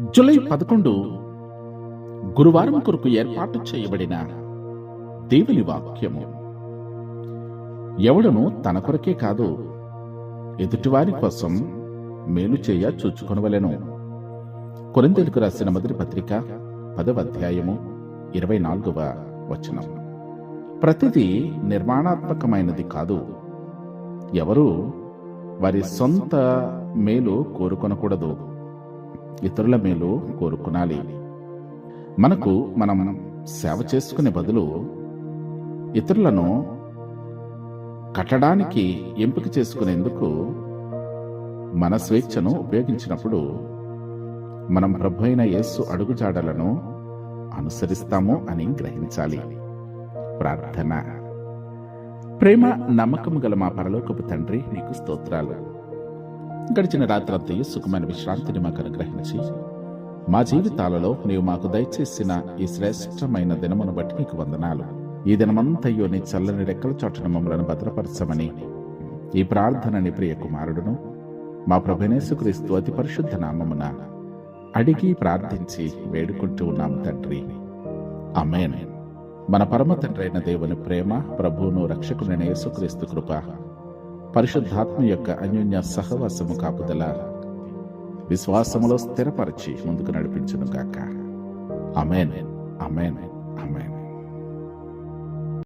July పదకొండు గురువారం కొరకు ఏర్పాటు చేయబడిన దేవుని వాక్యము. ఎవడను తన కొరకే కాదు ఎదుటివారి కోసం మేలు చేయ చూచుకొనవలెను. కొరింతలకు రాసిన మొదటి పత్రిక పదవ అధ్యాయము ఇరవై నాలుగవ వచనం. ప్రతిదీ నిర్మాణాత్మకమైనది కాదు. ఎవరు వారి సొంత మేలు కోరుకొనకూడదు. ఇతరుల మేలు కోరుకునాలి. మనకు మనం సేవ చేసుకునే బదులు ఇతరులను కట్టడానికి ఎంపిక చేసుకునేందుకు మన స్వేచ్ఛను ఉపయోగించినప్పుడు మనం ప్రభు అయిన యేసు అడుగుజాడలను అనుసరిస్తాము అని గ్రహించాలి. ప్రార్థన. ప్రేమ నమ్మకం గల మా పరలోకపు తండ్రి నీకు స్తోత్రాలు. గడిచిన రాత్రంతయు సుఖమైన విశ్రాంతిని మాకు అనుగ్రహించి మా జీవితాలలో నీవు మాకు దయచేసిన ఈ శ్రేష్టమైన దినమును బట్టి నీకు వందనాలు. ఈ దినమంతయ్యో నీ చల్లని రెక్కల చోటను మమ్మలను భద్రపరచమని ఈ ప్రార్థనని ప్రియ కుమారుడును మా ప్రభునేసుక్రీస్తు అతి పరిశుద్ధ నామమున అడిగి ప్రార్థించి వేడుకుంటూ ఉన్నాము తండ్రి. అమ్మే మన పరమ తండ్రి అయిన దేవుని ప్రేమ ప్రభువును రక్షకుడైన యేసుక్రీస్తు కృప పరిశుద్ధాత్మ యొక్క అన్యోన్య సహవాసము కాపుదల విశ్వాసములో స్థిరపరిచి ముందుకు నడిపించును గాక. అమేన్ అమేన్ అమేన్